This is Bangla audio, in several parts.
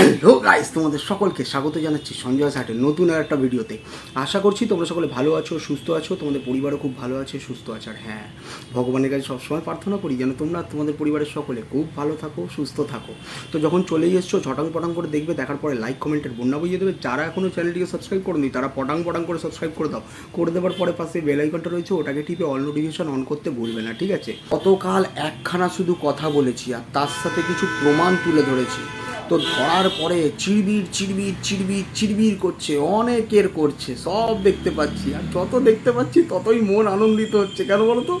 হ্যালো গাইস, তোমাদের সকলকে স্বাগত জানাচ্ছি সঞ্জয় সাটের নতুন আর একটা ভিডিওতে। আশা করছি তোমরা সকলে ভালো আছো, সুস্থ আছো, তোমাদের পরিবারও খুব ভালো আছে, সুস্থ আছে। আর হ্যাঁ ভগবানের কাছে সবসময় প্রার্থনা করি যেন তোমরা তোমাদের পরিবারের সকলে খুব ভালো থাকো, সুস্থ থাকো। তো যখন চলেই এসছো, ছটাং পটাং করে দেখবে, দেখার পরে লাইক কমেন্টের বন্যা বুঝিয়ে দেবে। যারা এখনও চ্যানেলটিকে সাবস্ক্রাইব করনি, তারা পটাং পটাং করে সাবস্ক্রাইব করে দাও। করে দেওয়ার পরে পাশে বেল আইকনটা রয়েছে, ওটাকে টিপে অল নোটিফিকেশন অন করতে ভুলবে না, ঠিক আছে? গতকাল একখানা শুধু কথা বলেছি, আর তার সাথে কিছু প্রমাণ তুলে ধরেছি। তো ধরার পরে চিড়বির চিড়বির চিড়বির চিড়বির করছে, অনেকের করছে, সব দেখতে পাচ্ছি। আর যত দেখতে পাচ্ছি, ততই মন আনন্দিত হচ্ছে। কেন বলো তো?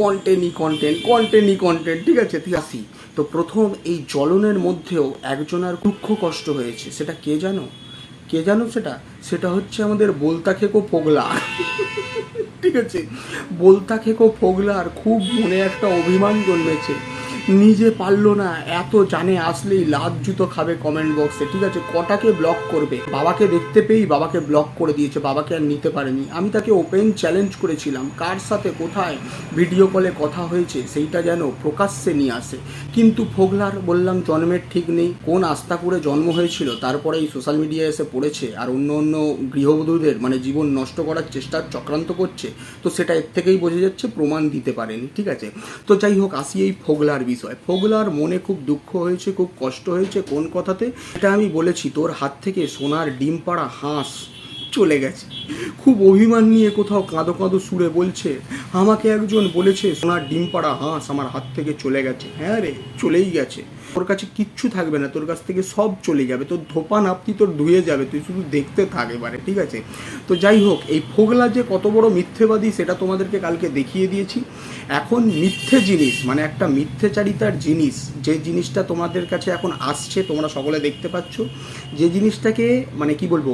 কন্টেন্টই কন্টেন্ট কন্টেন্টই কন্টেন্ট ঠিক আছে? ঠিক আসি তো প্রথম এই জ্বলনের মধ্যেও একজনের দুঃখ কষ্ট হয়েছে, সেটা কে জানো? কে জানো সেটা? সেটা হচ্ছে আমাদের বলতা খেকো পোগলা ঠিক আছে? বলতা খেকো ফোগলার খুব মনে একটা অভিমান জন্মেছে। নিজে পারল না, এত জানে আসলেই লাভ জুতো খাবে কমেন্ট বক্সে ঠিক আছে? কটাকে ব্লক করবে? বাবাকে দেখতে পেয়েই বাবাকে ব্লক করে দিয়েছে, বাবাকে আর নিতে পারেনি। আমি তাকে ওপেন চ্যালেঞ্জ করেছিলাম, কার সাথে কোথায় ভিডিও কলে কথা হয়েছে সেইটা যেন প্রকাশ্যে নিয়ে আসে। কিন্তু ফোগলার বললাম, জন্মের ঠিক নেই। কোন আস্থা করে জন্ম হয়েছিল? তারপরে এই সোশ্যাল মিডিয়ায় এসে পড়েছে আর অন্য অন্য গৃহবধূদের মানে জীবন নষ্ট করার চেষ্টা চক্রান্ত করছে, তো সেটা এর থেকেই বোঝা যাচ্ছে প্রমাণ দিতে পারেনি, ঠিক আছে? তো যাই হোক, আসি এই ফোগলার বিষয়। ফোগলার মনে খুব দুঃখ হয়েছে, খুব কষ্ট হয়েছে কোন কথাতে? এটা আমি বলেছি, তোর হাত থেকে সোনার ডিম পাড়া হাঁস চলে গেছে। খুব অভিমান নিয়ে কোথাও কাঁদো কাঁদো সুরে বলছে, আমাকে একজন বলেছে, সোনার ডিম পাড়া হাঁস আমার হাত থেকে চলে গেছে। হ্যাঁ রে, চলেই গেছে। তোর কাছে কিচ্ছু থাকবে না, তোর কাছ থেকে সব চলে যাবে। তোর ধোপা নাপতি তোর ধুয়ে যাবে, তুই শুধু দেখতে থাক এবারে, ঠিক আছে? তো যাই হোক, এই ফোগলা যে কত বড় মিথ্যেবাদী, সেটা তোমাদেরকে কালকে দেখিয়ে দিয়েছি। এখন মিথ্যে জিনিস মানে একটা মিথ্যেচারিতার জিনিস, যে জিনিসটা তোমাদের কাছে এখন আসছে, তোমরা সকলে দেখতে পাচ্ছ। যে জিনিসটাকে মানে কি বলব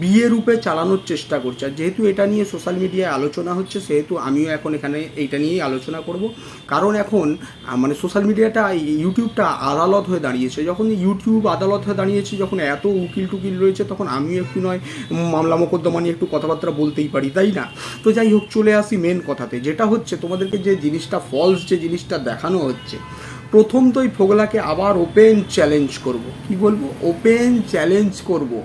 বিয়ে রূপে চালানোর চেষ্টা করছে। আর যেহেতু এটা নিয়ে সোশ্যাল মিডিয়ায় আলোচনা হচ্ছে, সেহেতু আমিও এখন এখানে এইটা নিয়েই আলোচনা করব। কারণ এখন মানে সোশ্যাল মিডিয়াটা ইউটিউবটা আদালত হয়ে দাঁড়িয়েছে। যখন ইউটিউব আদালত হয়ে দাঁড়িয়েছে, যখন এত উকিল টুকিল রয়েছে, তখন আমিও একটু নয় মামলা মোকদ্দমা নিয়ে একটু কথাবার্তা বলতেই পারি, তাই না? তো যাই হোক, চলে আসি মেন কথাতে। যেটা হচ্ছে, তোমাদেরকে যে জিনিসটা ফলস যে জিনিসটা দেখানো হচ্ছে, প্রথম তো এই ফোগলাকে আবার ওপেন চ্যালেঞ্জ করব। কি বলব? ওপেন চ্যালেঞ্জ করব।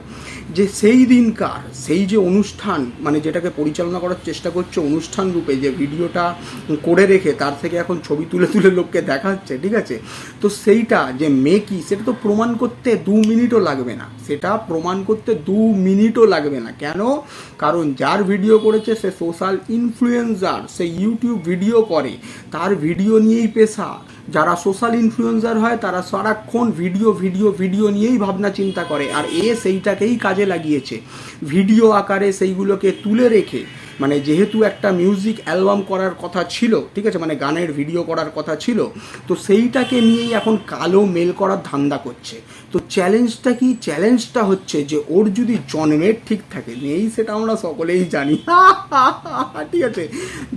যে সেই দিনকার, সেই যে অনুষ্ঠান মানে যেটাকে পরিচালনা করার চেষ্টা করছে অনুষ্ঠান রূপে, যে ভিডিওটা করে রেখে তার থেকে এখন ছবি তুলে তুলে লোককে দেখাচ্ছে, ঠিক আছে? তো সেইটা যে মেকি, সেটা তো প্রমাণ করতে দু মিনিটও লাগবে না। সেটা প্রমাণ করতে দু মিনিটও লাগবে না। কেন? কারণ যার ভিডিও করেছে সে সোশ্যাল ইনফ্লুয়েন্সার সে ইউটিউব ভিডিও করে। তার ভিডিও নিয়েই পেশা। যারা সোশ্যাল ইনফ্লুয়েন্সার হয়, তারা সারাক্ষণ ভিডিও ভিডিও ভিডিও নিয়েই ভাবনা চিন্তা করে। আর এ সেইটাকেই কাজে লাগিয়েছে। ভিডিও আকারে সেইগুলোকে তুলে রেখে মানে যেহেতু একটা মিউজিক অ্যালবাম করার কথা ছিল, ঠিক আছে মানে গানের ভিডিও করার কথা ছিল, তো সেইটাকে নিয়েই এখন কালো মেল করার ধান্দা করছে। তো চ্যালেঞ্জটা কি? চ্যালেঞ্জটা হচ্ছে যে ওর যদি জন্মের ঠিক থাকে নেই সেটা আমরা সকলেই জানি। ঠিক আছে?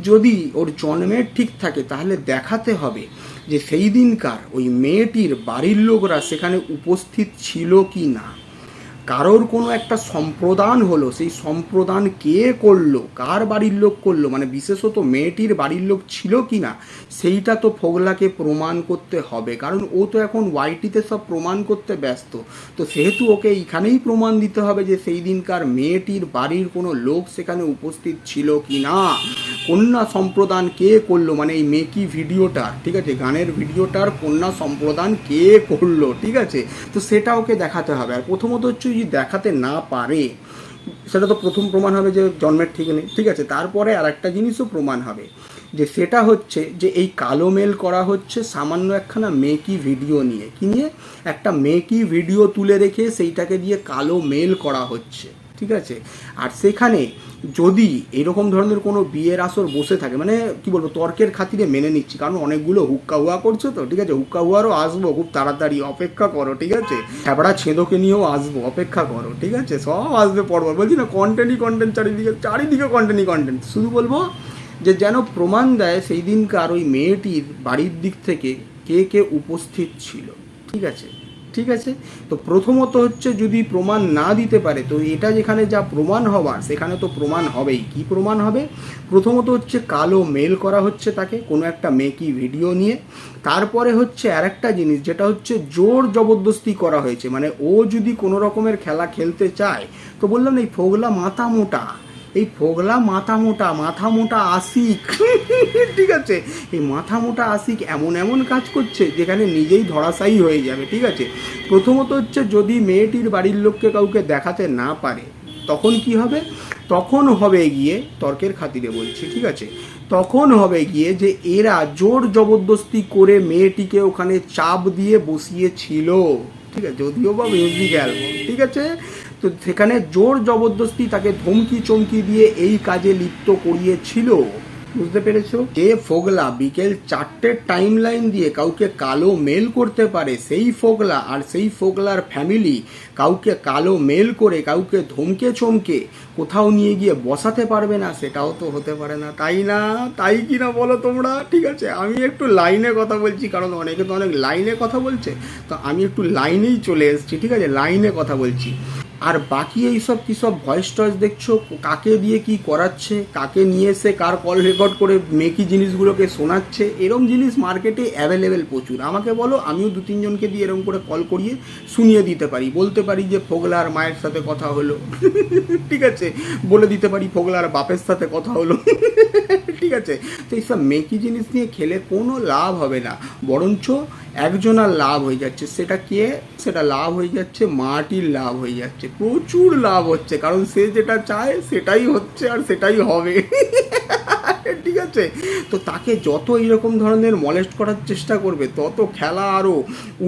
যদি ওর জন্মের ঠিক থাকে, তাহলে দেখাতে হবে যে সেই দিনকার ওই মেয়েটির বাড়ির লোকরা সেখানে উপস্থিত ছিল কি না। কারোর কোনো একটা সম্প্রদান হলো, সেই সম্প্রদান কে করল, কার বাড়ির লোক করল মানে বিশেষত মেয়েটির বাড়ির লোক ছিল কি না, সেইটা তো ফোগলাকে প্রমাণ করতে হবে। কারণ ও তো এখন ওয়াইটিতে সব প্রমাণ করতে ব্যস্ত। তো সেহেতু ওকে এইখানেই প্রমাণ দিতে হবে যে সেই দিনকার মেয়েটির বাড়ির কোনো লোক সেখানে উপস্থিত ছিল কি না। কন্যা সম্প্রদান কে করল? মানে এই মেকি ভিডিওটার ঠিক আছে? গানের ভিডিওটার কন্যা সম্প্রদান কে করল, ঠিক আছে? তো সেটা ওকে দেখাতে হবে। আর প্রথমত হচ্ছে যদি দেখাতে না পারে, সেটা তো প্রথম প্রমাণ হবে যে জন্মের ঠিক নেই, ঠিক আছে? তারপরে আর একটা জিনিসও প্রমাণ হবে, যে সেটা হচ্ছে যে এই কালো মেল করা হচ্ছে সামান্য একখানা মেকি ভিডিও নিয়ে। কি নিয়ে? একটা মেকি ভিডিও তুলে রেখে সেইটাকে দিয়ে কালো মেল করা হচ্ছে। ঠিক আছে? আর সেখানে যদি এরকম ধরনের কোনো বিয়ের আসর বসে থাকে মানে কি বলব, তর্কের খাতিরে মেনে নিচ্ছি, কারণ অনেকগুলো হুক্কা হুয়া করছে তো, ঠিক আছে? হুক্কা হুয়ারও আসব, খুব তাড়াতাড়ি অপেক্ষা করো, ঠিক আছে? হ্যাবড়া ছেদোকে নিয়েও আসব, অপেক্ষা করো, ঠিক আছে? সব আসবে পরপর। বলছি না কন্টেন্টই কন্টেন্ট চারিদিকে চারিদিকে কন্টেন্টই কন্টেন্ট শুধু বলব যে যেন প্রমাণ দেয় সেই দিনকার ওই মেয়েটির বাড়ির দিক থেকে কে কে উপস্থিত ছিল, ঠিক আছে? ঠিক আছে? তো প্রথমত হচ্ছে যদি প্রমাণ না দিতে পারে, তো এটা যেখানে যা প্রমাণ হওয়ার সেখানে তো প্রমাণ হবেই। কি প্রমাণ হবে? প্রথমত হচ্ছে কালো মেল করা হচ্ছে তাকে, কোনো একটা মেকি ভিডিও নিয়ে। তারপরে হচ্ছে আর একটা জিনিস, যেটা হচ্ছে জোর জবরদস্তি করা হয়েছে। মানে ও যদি কোনো রকমের খেলা খেলতে চায়, তো বললাম এই ফোগলা মাথা মোটা। এই ফোগলা মাথা মোটা মাথা মোটা আশিক। ঠিক আছে? এই মাথা মোটা আশিক এমন এমন কাজ করছে যেখানে নিজেই ধরাশায়ী হয়ে যাবে, ঠিক আছে? প্রথমত হচ্ছে যদি মেয়েটির বাড়ির লোককে কাউকে দেখাতে না পারে, তখন কি হবে? তখন হবে গিয়ে তর্কের খাতিরে বলছি, ঠিক আছে? তখন হবে গিয়ে যে এরা জোর জবরদস্তি করে মেয়েটিকে ওখানে চাপ দিয়ে বসিয়েছিল। ঠিক আছে? যদিও বা মিউজিক অ্যালবাম ঠিক আছে? তো সেখানে জোর জবরদস্তি তাকে ধমকি চমকি দিয়ে এই কাজে লিপ্ত করিয়েছিল। বুঝতে পেরেছ? যে ফোগলা বিকেল চারটের টাইম লাইন দিয়ে কাউকে কালো মেল করতে পারে, সেই ফোগলা আর সেই ফোগলার ফ্যামিলি কাউকে কালো মেল করে, কাউকে ধমকে চমকে কোথাও নিয়ে গিয়ে বসাতে পারবে না, সেটাও তো হতে পারে না। তাই না? তাই কি না বলো তোমরা? ঠিক আছে, আমি একটু লাইনে কথা বলছি, কারণ অনেকে তো অনেক লাইনে কথা বলছে, তো আমি একটু লাইনেই চলে এসেছি, ঠিক আছে? লাইনে কথা বলছি। আর বাকি এই সব কী সব ভয়েস টয়েস দেখছ? কাকে দিয়ে কি করাচ্ছে? কাকে নিয়ে এসে কার কল রেকর্ড করে মেকি জিনিসগুলোকে শোনাচ্ছে? এরম জিনিস মার্কেটে অ্যাভেলেবেল প্রচুর। আমাকে বলো, আমিও দু তিনজনকে দিয়ে এরকম করে কল করিয়ে শুনিয়ে দিতে পারি। বলতে পারি যে ফোগলার মায়ের সাথে কথা হলো। ঠিক আছে? বলে দিতে পারি ফোগলার বাপের সাথে কথা হলো। ঠিক আছে? তো এইসব মেকি জিনিস নিয়ে খেলে কোনো লাভ হবে না। বরঞ্চ একজনের লাভ হয়ে যাচ্ছে। সেটা কে? সেটা লাভ হয়ে যাচ্ছে, মাটির লাভ হয়ে যাচ্ছে। প্রচুর লাভ হচ্ছে কারণ সে যেটা চায় সেটাই হচ্ছে আর সেটাই হবে। আছে তো তাকে যত এইরকম ধরনের মলেস্ট করার চেষ্টা করবে, তত খেলা আরও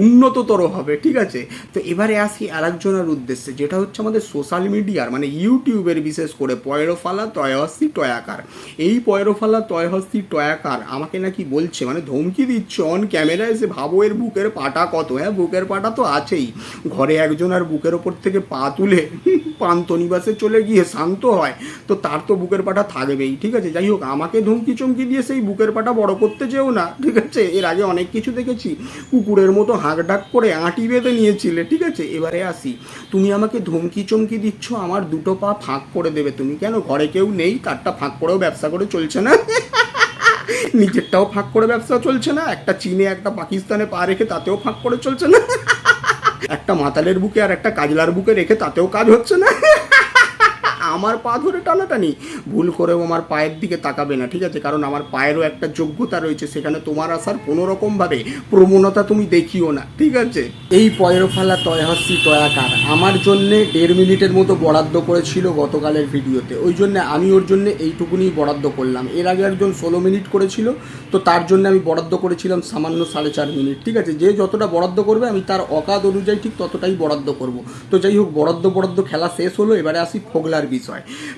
উন্নততর হবে, ঠিক আছে? তো এবারে আসি আরেকজনের উদ্দেশ্যে, যেটা হচ্ছে আমাদের সোশ্যাল মিডিয়ার মানে ইউটিউবের বিশেষ করে পয়রোফালা, তয়হস্তি, টয়াকার। এই পয়রোফালা, তয়হস্তি, টয়াকার আমাকে নাকি বলছে মানে ধমকি দিচ্ছে অন ক্যামেরায় যে ভাবো এর বুকের পাটা কত হ্যাঁ বুকের পাটা তো আছেই। ঘরে একজন আর বুকের ওপর থেকে পা তুলে পান্তনিবাসে চলে গিয়ে শান্ত হয়, তো তার তো বুকের পাটা থাকবেই, ঠিক আছে? যাই হোক, আমাকে ধমকি চমকি দিয়ে সেই বুকের পাটা বড় করতে যেও না, ঠিক আছে? এর আগে অনেক কিছু দেখেছি। কুকুরের মতো হাঁক ডাক করে আঁটি বেঁধে নিয়েছিলে, ঠিক আছে? এবারে আসি। তুমি আমাকে ধমকি চমকি দিচ্ছ, আমার দুটো পা ফাঁক করে দেবে। তুমি কেন? ঘরে কেউ নেই তারটা ফাঁক করেও ব্যবসা করে চলছে না। নিজেরটাও ফাঁক করে ব্যবসা চলছে না। একটা চীনে, একটা পাকিস্তানে পা রেখে তাতেও ফাঁক করে চলছে না। একটা মাতালের বুকে আর একটা কাজলার বুকে রেখে তাতেও কাজ হচ্ছে না। আমার পা ধরে টানাটানি। ভুল করেও আমার পায়ের দিকে তাকাবে না, ঠিক আছে? কারণ আমার পায়েরও একটা যোগ্যতা রয়েছে, সেখানে তোমার আসার কোনো রকমভাবে প্রবণতা তুমি দেখিও না, ঠিক আছে? এই পয়ের পয়রফালা তয়হস্তি তয়াকার, আমার জন্যে দেড় মিনিটের মতো বরাদ্দ করেছিল গতকালের ভিডিওতে। ওই জন্য আমি ওর জন্য এইটুকুনি বরাদ্দ করলাম। এর আগে একজন ষোলো মিনিট করেছিল, তো তার জন্য আমি বরাদ্দ করেছিলাম সামান্য সাড়ে চার মিনিট, ঠিক আছে? যে যতটা বরাদ্দ করবে, আমি তার অকাদ অনুযায়ী ঠিক ততটাই বরাদ্দ করব। তো যাই হোক, বরাদ্দ বরাদ্দ খেলা শেষ হলো, এবারে আসি ফোগলার বিষয়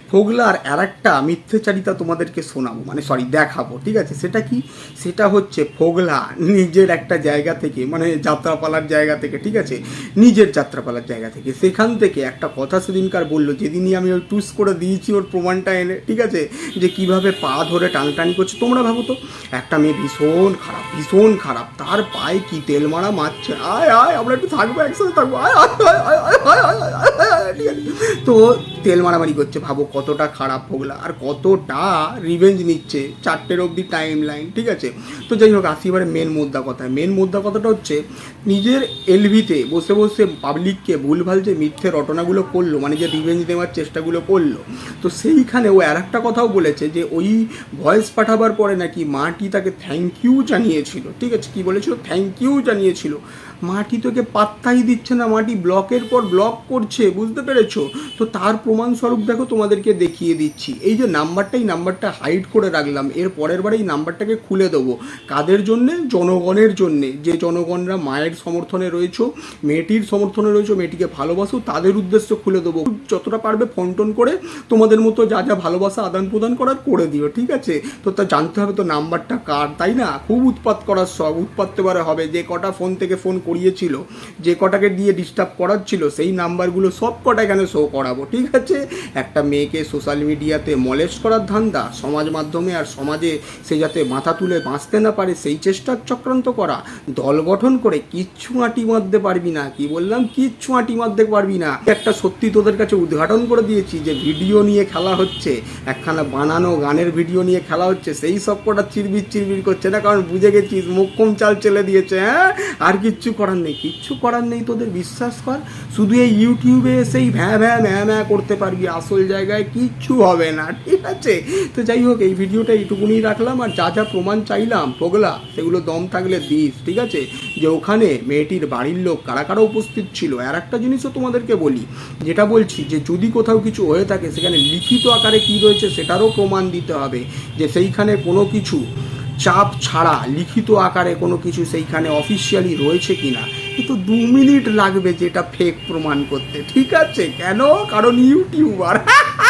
ফোগলার আর একটা মিথ্যেচারিতা তোমাদেরকে শোনাবো মানে সরি দেখাবো ঠিক আছে সেটা কি সেটা হচ্ছে ফোগলা নিজের একটা জায়গা থেকে মানে যাত্রাপালার জায়গা থেকে ঠিক আছে নিজের যাত্রাপালার জায়গা থেকে সেখান থেকে একটা কথা সেদিনকার বলল যেদিনই আমি ওই টুস করে দিয়েছি ওর প্রমাণটা এনে ঠিক আছে যে কীভাবে পা ধরে টানটানি করছে তোমরা ভাবো তো একটা মেয়ে ভীষণ খারাপ ভীষণ খারাপ তার পায়ে কি তেল মারা মারছে আয় আয় আমরা একটু থাকব একসাথে থাকব আয় আয় আয় আয় আয় আয় আয় আয় আয় আয়, ঠিক আছে তো তেল মারামারি করছে, ভাবো কতটা খারাপ হোগলা, আর কতটা রিভেঞ্জ নিচ্ছে চারটের অবধি টাইম লাইন ঠিক আছে? তো যাই হোক, আসি এবারে মেন মোদ্দা কথা মেন মোদ্দা কথাটা হচ্ছে, নিজের এলভিতে বসে বসে পাবলিককে ভুলভাল যে মিথ্যে রটনাগুলো করল মানে যে রিভেঞ্জ দেওয়ার চেষ্টাগুলো করল, তো সেইখানে ও আর একটা কথাও বলেছে যে ওই ভয়েস পাঠাবার পরে নাকি মাটি তাকে থ্যাংক ইউ জানিয়েছিল, ঠিক আছে? কি বলেছিল? থ্যাংক ইউ জানিয়েছিল। মাটি তোকে পাত্তাই দিচ্ছে না, মাটি ব্লকের পর ব্লক করছে, বুঝতে পেরেছ? তো তার প্রমাণস্বরূপ দেখো তোমাদেরকে দেখিয়ে দিচ্ছি। এই যে নাম্বারটা এই নাম্বারটা হাইড করে রাখলাম, এর পরের বারে এই নাম্বারটাকে খুলে দেবো। কাদের জন্যে? জনগণের জন্যে। যে জনগণরা মায়ের সমর্থনে রয়েছো, মেয়েটির সমর্থনে রয়েছো, মেয়েটিকে ভালোবাসো, তাদের উদ্দেশ্য খুলে দেবো। যতটা পারবে ফোন টোন করে তোমাদের মতো যা যা ভালোবাসা আদান প্রদান করার করে দিও, ঠিক আছে? তো তা জানতে হবে তো নাম্বারটা কার, তাই না? খুব উৎপাত করার সব উৎপাত এবারে হবে। যে কটা ফোন থেকে ফোন করিয়েছিল, যে কটাকে দিয়ে ডিস্টার্ব করাচ্ছিল, সেই নাম্বারগুলো সব কটা এখানে শো করাবো, ঠিক আছে? একটা মেয়েকে সোশ্যাল মিডিয়াতে মলেস্ট করার ধান্দা সমাজ মাধ্যমে আর সমাজে সে যাতে মাথা তুলে বাঁচতে না পারে, সেই চেষ্টার চক্রান্ত করা। দল গঠন করে কিচ্ছু আঁটি মারতে পারবি না, কি বললাম? কিচ্ছু আঁটি মারতে পারবি না। একটা সত্যি তোদের কাছে উদ্ঘাটন করে দিয়েছি যে ভিডিও নিয়ে খেলা হচ্ছে। একখানা বানানো গানের ভিডিও নিয়ে খেলা হচ্ছে। সেই সব কটা চিরবির চিরবির করছে না, কারণ বুঝে গেছিস মোক্ষম চাল চেলে দিয়েছে হ্যাঁ? আর কিচ্ছু করার নেই। কিচ্ছু করার নেই তোদের, বিশ্বাস কর। শুধু এই ইউটিউবে এসেই ভ্যা ভ্যা ম্যা ম্যা করতে পারবি, আসল জায়গায় কিচ্ছু হবে না, ঠিক আছে? তো যাই হোক, এই ভিডিওটা এইটুকুনি রাখলাম আর যা যা প্রমাণ চাইলাম পগলা সেগুলো দম থাকলে দিস, ঠিক আছে? যে ওখানে মেয়েটির বাড়ির লোক কারা কারা উপস্থিত ছিল, আর একটা জিনিসও তোমাদেরকে বলি, যেটা বলছি যে যদি কোথাও কিছু হয়ে থাকে, সেখানে লিখিত আকারে কি রয়েছে সেটারও প্রমাণ দিতে হবে, যে সেইখানে কোনো কিছু চাপ ছাড়া লিখিত আকারে কোনো কিছু সেইখানে অফিসিয়ালি রয়েছে কিনা। কিন্তু দু মিনিট লাগবে যেটা ফেক প্রমাণ করতে। ঠিক আছে? কেন? কারণ ইউটিউবার।